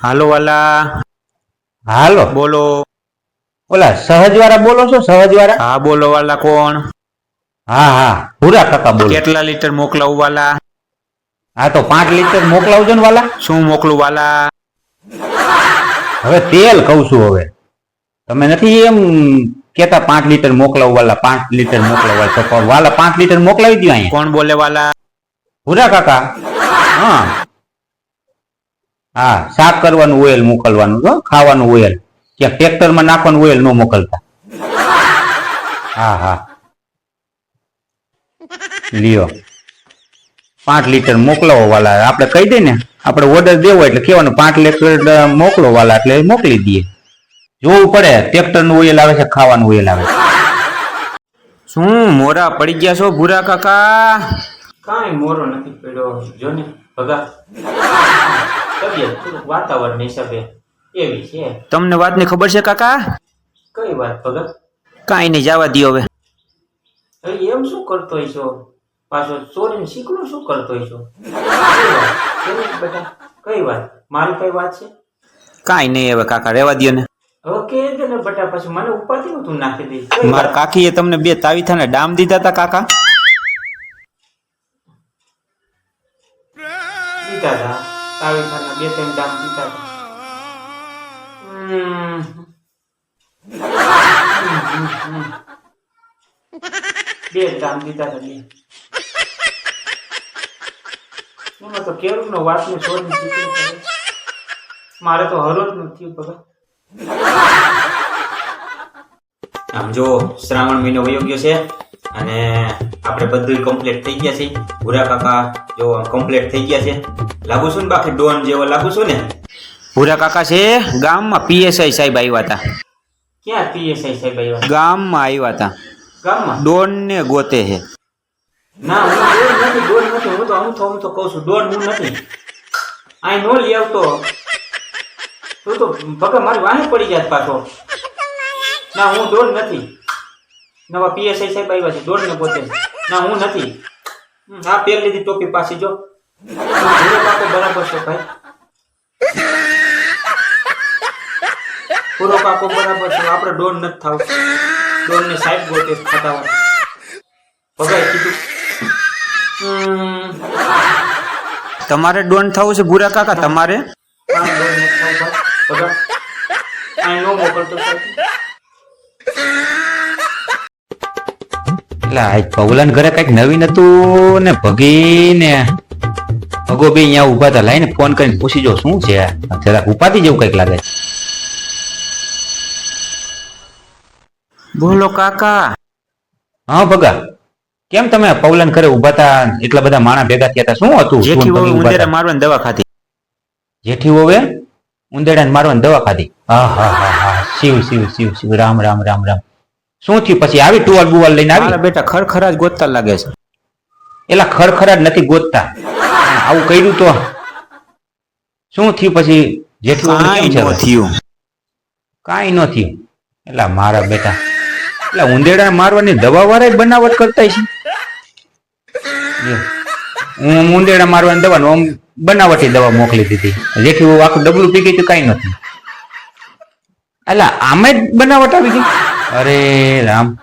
હાલો વાલા હાલો બોલો ઓલા સહજવાળા બોલો છો સહજવાળા હા બોલો વાલા કોણ? હા હા. ભૂરા કાકા બોલો. કેટલા લીટર મોકલાવું વાલા હા તો પાંચ લીટર મોકલાવજો ને વાલા શું મોકલું વાલા હવે તેલ કહું છું હવે. તમે નથી એમ કેતા પાંચ લીટર મોકલાવું વાલા પાંચ લીટર મોકલાવવા તો પણ વાલા પાંચ લીટર મોકલાવી દો અહીંયા. કોણ બોલે વાલા ભૂરા કાકા? હા. હા સાફ કરવાનું ઓઇલ મોકલવાનું. છો ખાવાનું ઓઇલ ક્યાંક ટ્રેક્ટરમાં નાખવાનું ઓઇલ ન મોકલતા. હા હા. લ્યો. પાંચ લીટર મોકલાવો વાલા. આપણે કહી દઈએ ને, આપણે ઓર્ડર દેવો એટલે કહેવાનું, પાંચ લીટર મોકલો વાલા, એટલે મોકલી દઈએ. જોવું પડે, ટ્રેક્ટરનું ઓઇલ આવે છે, ખાવાનું ઓઇલ આવે શું, મોરા પડી ગયા છો, ભૂરા કાકા? કાંઈ મોરો નથી પડ્યો. જો ને ભગા. તબિયત થોડુંક વાતાવરણ હિસાબે એવી છે. તમને વાતની ખબર છે કાકા? કઈ વાત ભગા? કાંઈ નહીં જવા દો હવે. એમ શું કરતો છો પાછો ચોરીને શીખવું શું કરતો છો કઈ વાત? કેવી બેટા? કઈ વાત? મારી કઈ વાત છે? કાંઈ નહીં હવે કાકા રહેવા દો ને. ઓકે ને બેટા પછી મને ઉપાધિ તું નાખી દઈશ. મારા વાત? કાકીએ તમને બે તાવીથાને ડામ દીધા હતા કાકા. દીધા હતા તાવી ખાના બે ત્રણ ડામ પીતા હતા બે ડામ પીતા હતા બે. એમાં તો કેવું નો વાત ને છોડ મારે તો હરો જ નથી પગા આમ જો શ્રાવણ મહિનો વયો ગયો છે અને આપણે બધું કમ્પ્લીટ થઈ ગયા છે. ભૂરા કાકા જો કમ્પ્લીટ થઈ ગયા છે. લાગુ છું ને બાકી ડોન જેવો લાગુ છું ને? ભૂરા કાકા છે? ગામમાં પીએસઆઈ સાહેબ આવ્યા હતા. ક્યાં પીએસઆઈ સાહેબ આવ્યા? ગામમાં આવ્યા હતા. ગામમાં? ડોન ને ગોતે છે. ના હું ડોન નથી ડોન નથી. હું તો હું તો કહું છું ડોન હું નથી. આ નો લઈ આવતો. તું તો ભગા મારી વાહે પડી જાત પાછો. ના હું ડોન નથી. નવા પીએસઆઈ સાહેબ આવ્યા છે ડોન ને પોતે ના હું નથી. હા આ લીધી ટોપી પાછી જો. બરાબર છે ભાઈ. પૂરો પાકો બરાબર છે આપણે ડોન નથી થાવ ડોન ને સાહેબ ગોતે ખાતા હોય ભગાઈ કીધું. તમારે ડોન થવું છે ભૂરા કાકા તમારે? આ નો મોકલતો સાહેબ એટલે પગલાન ઘરે કંઈક નવીન હતું ને ભગીને. ભગો બે અહીંયા ઊભા હતા. લાઈને ફોન કરીને પૂછી જો શું છે જરાક ઉપાધિ જેવું કંઈક લાગે બોલો કાકા. હા ભગા. કેમ તમે પવલન ઘરે ઊભા હતા? એટલા બધા માણા ભેગા થયા હતા. શું હતું? શું વહુ ઊભા મારવાની દવા ખાધી. જેઠી વોવે ઉંદેડા મારવાની દવા ખાધી? હા હા હા હા શિવ શિવ શિવ શિવ. રામ રામ રામ રામ. શું થયું પછી આવી ટુવાલ બુવાલ લઈને આવી? બેટા ખરખરા જ ગોતતા લાગે છે. એલા ખરખરાટ નથી ગોતતા. આવું કર્યું તો શું થયું પછી જેઠી? થયું. કાંઈ ન થયું. એટલે મારા બેટા એટલે ઉંદેડા મારવાની દવા વાળા બનાવટ કરતા છે હું ઉંદેડા મારવાની દવા આમ બનાવટી દવા મોકલી દીધી. જેથી હું આખું ડબલું પી ગઈ તો કાંઈ નથી એટલે આમે જ બનાવટ આવી ગઈ. અરે રામ.